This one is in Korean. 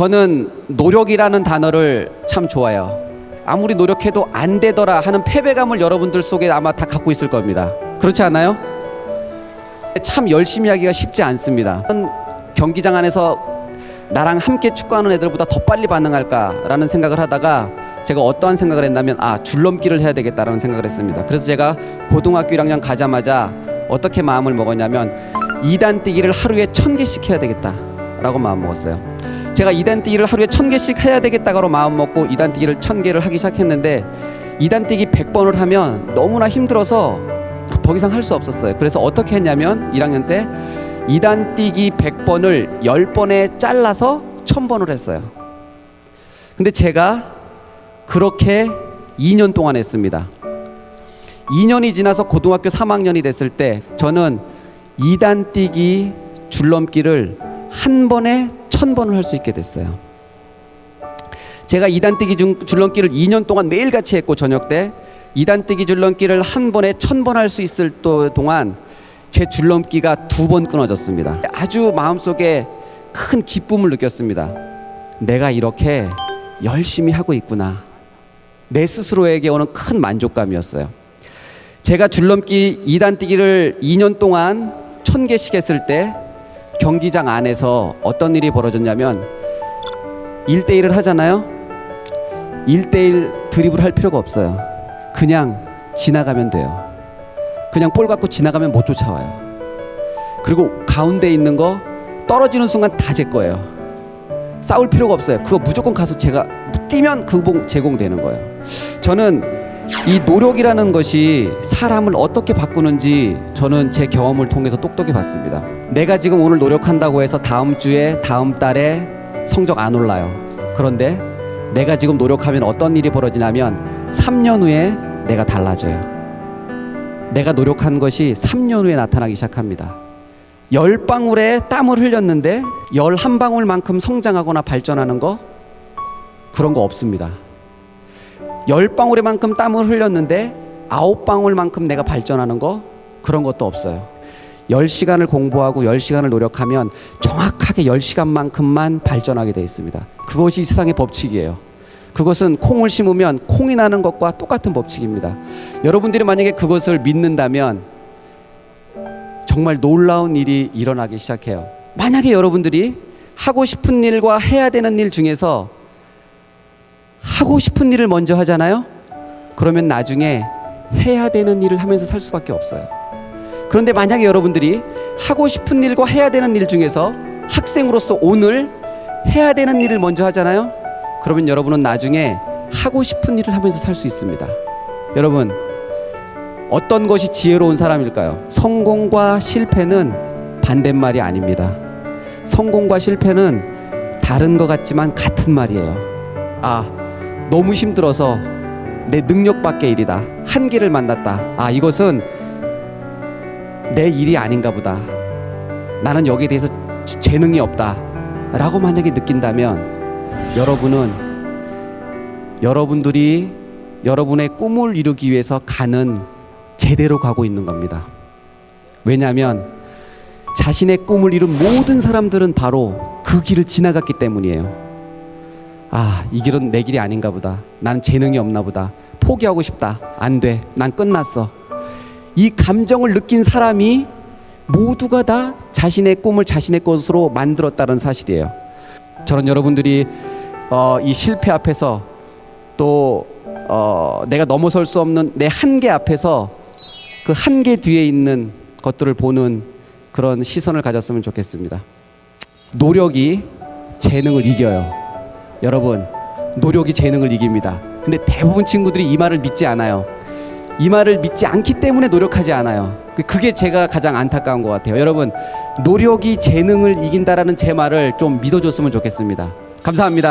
저는 노력이라는 단어를 참 좋아해요. 아무리 노력해도 안 되더라 하는 패배감을 여러분들 속에 아마 다 갖고 있을 겁니다. 그렇지 않아요? 참 열심히 하기가 쉽지 않습니다. 경기장 안에서 나랑 함께 축구하는 애들보다 더 빨리 반응할까라는 생각을 하다가 제가 어떠한 생각을 했냐면 아 줄넘기를 해야 되겠다라는 생각을 했습니다. 그래서 제가 고등학교 1학년 가자마자 어떻게 마음을 먹었냐면 2단 뛰기를 하루에 천 개씩 해야 되겠다라고 마음 먹었어요. 제가 2단 뛰기를 하루에 천 개씩 해야 되겠다고 마음 먹고 2단 뛰기를 천 개를 하기 시작했는데 2단 뛰기 100번을 하면 너무나 힘들어서 더 이상 할 수 없었어요. 그래서 어떻게 했냐면 1학년 때 2단 뛰기 100번을 10번에 잘라서 1000번을 했어요. 근데 제가 그렇게 2년 동안 했습니다. 2년이 지나서 고등학교 3학년이 됐을 때 저는 2단 뛰기 줄넘기를 한 번에 1000번을 할 수 있게 됐어요. 제가 2단 뛰기 중- 줄넘기를 2년 동안 매일같이 했고 저녁 때 2단 뛰기 줄넘기를 한 번에 1000번 할 수 있을 또- 동안 제 줄넘기가 두 번 끊어졌습니다. 아주 마음속에 큰 기쁨을 느꼈습니다. 내가 이렇게 열심히 하고 있구나. 내 스스로에게 오는 큰 만족감이었어요. 제가 줄넘기 2단 뛰기를 2년 동안 1000개씩 했을 때 경기장 안에서 어떤 일이 벌어졌냐면 1대1을 하잖아요. 1대1 드리블 할 필요가 없어요. 그냥 지나가면 돼요. 그냥 볼 갖고 지나가면 못 쫓아와요. 그리고 가운데 있는 거 떨어지는 순간 다 제 거예요. 싸울 필요가 없어요. 그거 무조건 가서 제가 뛰면 그봉 제공되는 거예요. 저는 이 노력이라는 것이 사람을 어떻게 바꾸는지 저는 제 경험을 통해서 똑똑히 봤습니다. 내가 지금 오늘 노력한다고 해서 다음 주에 다음 달에 성적 안 올라요. 그런데 내가 지금 노력하면 어떤 일이 벌어지냐면 3년 후에 내가 달라져요. 내가 노력한 것이 3년 후에 나타나기 시작합니다. 열 방울의 땀을 흘렸는데 열 한 방울만큼 성장하거나 발전하는 거 그런 거 없습니다. 열 방울만큼 땀을 흘렸는데 아홉 방울만큼 내가 발전하는 거 그런 것도 없어요. 열 시간을 공부하고 열 시간을 노력하면 정확하게 열 시간만큼만 발전하게 되어 있습니다. 그것이 이 세상의 법칙이에요. 그것은 콩을 심으면 콩이 나는 것과 똑같은 법칙입니다. 여러분들이 만약에 그것을 믿는다면 정말 놀라운 일이 일어나기 시작해요. 만약에 여러분들이 하고 싶은 일과 해야 되는 일 중에서 하고 싶은 일을 먼저 하잖아요. 그러면 나중에 해야 되는 일을 하면서 살 수밖에 없어요. 그런데 만약에 여러분들이 하고 싶은 일과 해야 되는 일 중에서 학생으로서 오늘 해야 되는 일을 먼저 하잖아요. 그러면 여러분은 나중에 하고 싶은 일을 하면서 살 수 있습니다. 여러분, 어떤 것이 지혜로운 사람일까요? 성공과 실패는 반대말이 아닙니다. 성공과 실패는 다른 것 같지만 같은 말이에요. 아, 너무 힘들어서 내 능력 밖의 일이다. 한계를 만났다. 아, 이것은 내 일이 아닌가 보다. 나는 여기에 대해서 지- 재능이 없다. 라고 만약에 느낀다면 여러분은 여러분들이 여러분의 꿈을 이루기 위해서 가는 제대로 가고 있는 겁니다. 왜냐하면 자신의 꿈을 이룬 모든 사람들은 바로 그 길을 지나갔기 때문이에요. 아, 이 길은 내 길이 아닌가 보다. 나는 재능이 없나 보다. 포기하고 싶다. 안 돼. 난 끝났어. 이 감정을 느낀 사람이 모두가 다 자신의 꿈을 자신의 것으로 만들었다는 사실이에요. 저는 여러분들이 어, 이 실패 앞에서 또 어, 내가 넘어설 수 없는 내 한계 앞에서 그 한계 뒤에 있는 것들을 보는 그런 시선을 가졌으면 좋겠습니다. 노력이 재능을 이겨요. 여러분, 노력이 재능을 이깁니다. 근데 대부분 친구들이 이 말을 믿지 않아요. 이 말을 믿지 않기 때문에 노력하지 않아요. 그- 그게 제가 가장 안타까운 것 같아요. 여러분, 노력이 재능을 이긴다라는 제 말을 좀 믿어줬으면 좋겠습니다. 감사합니다.